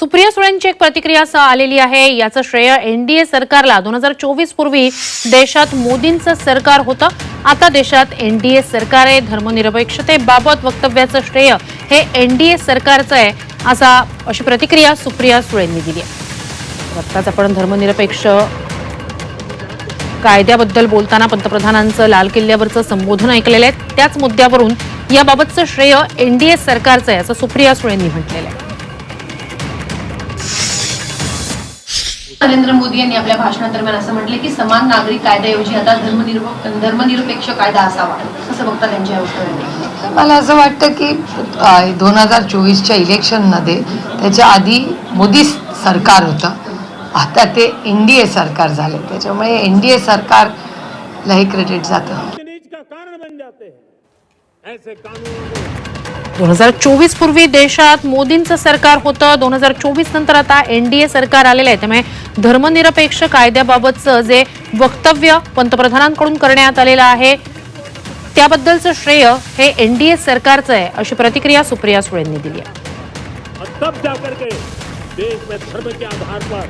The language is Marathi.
सुप्रिया सुळेंची एक प्रतिक्रिया आलेली आहे. याचं श्रेय एनडीए सरकारला. दोन हजार चोवीस पूर्वी देशात मोदींचं सरकार होतं. आता देशात एनडीए सरकार आहे. धर्मनिरपेक्षतेबाबत वक्तव्याचं श्रेय हे एनडीए सरकारचं आहे असा अशी प्रतिक्रिया सुप्रिया सुळेंनी दिली आहे. आत्ताच आपण धर्मनिरपेक्ष कायद्याबद्दल बोलताना पंतप्रधानांचं लाल किल्ल्यावरचं संबोधन ऐकलेलं आहे. त्याच मुद्द्यावरून याबाबतचं श्रेय एनडीए सरकारचं आहे असं सुप्रिया सुळेंनी म्हटलेलं आहे. नरेंद्र मोदी यांनी आपल्या भाषणादरम्यान असं म्हटले की समान नागरिक कायद्याऐवजी आता धर्मनिरप धर्मनिरपेक्ष कायदा असावा. कसं बघता त्यांच्या वक्तव्याने मला असं वाटतं की दोन हजार चोवीसच्या इलेक्शनमध्ये त्याच्या आधी मोदी सरकार होतं. आता ते एन डी ए सरकार झाले. त्याच्यामुळे एन डी ए सरकारला हे क्रेडिट जातं. नीच का कारण बन जाते हैं। ऐसे कानून दोन हजार चोवीस पूर्वी देशात मोदींचं सरकार होतं. दोन हजार चोवीस नंतर आता एनडीए सरकार आलेलं आहे. त्यामुळे धर्मनिरपेक्ष कायद्याबाबतचं जे वक्तव्य पंतप्रधानांकडून करण्यात आलेलं आहे त्याबद्दलचं श्रेय हे एनडीए सरकारचं आहे अशी प्रतिक्रिया सुप्रिया सुळेंनी दिली आहे. तब जाकर के देश में धर्म के आधार पर।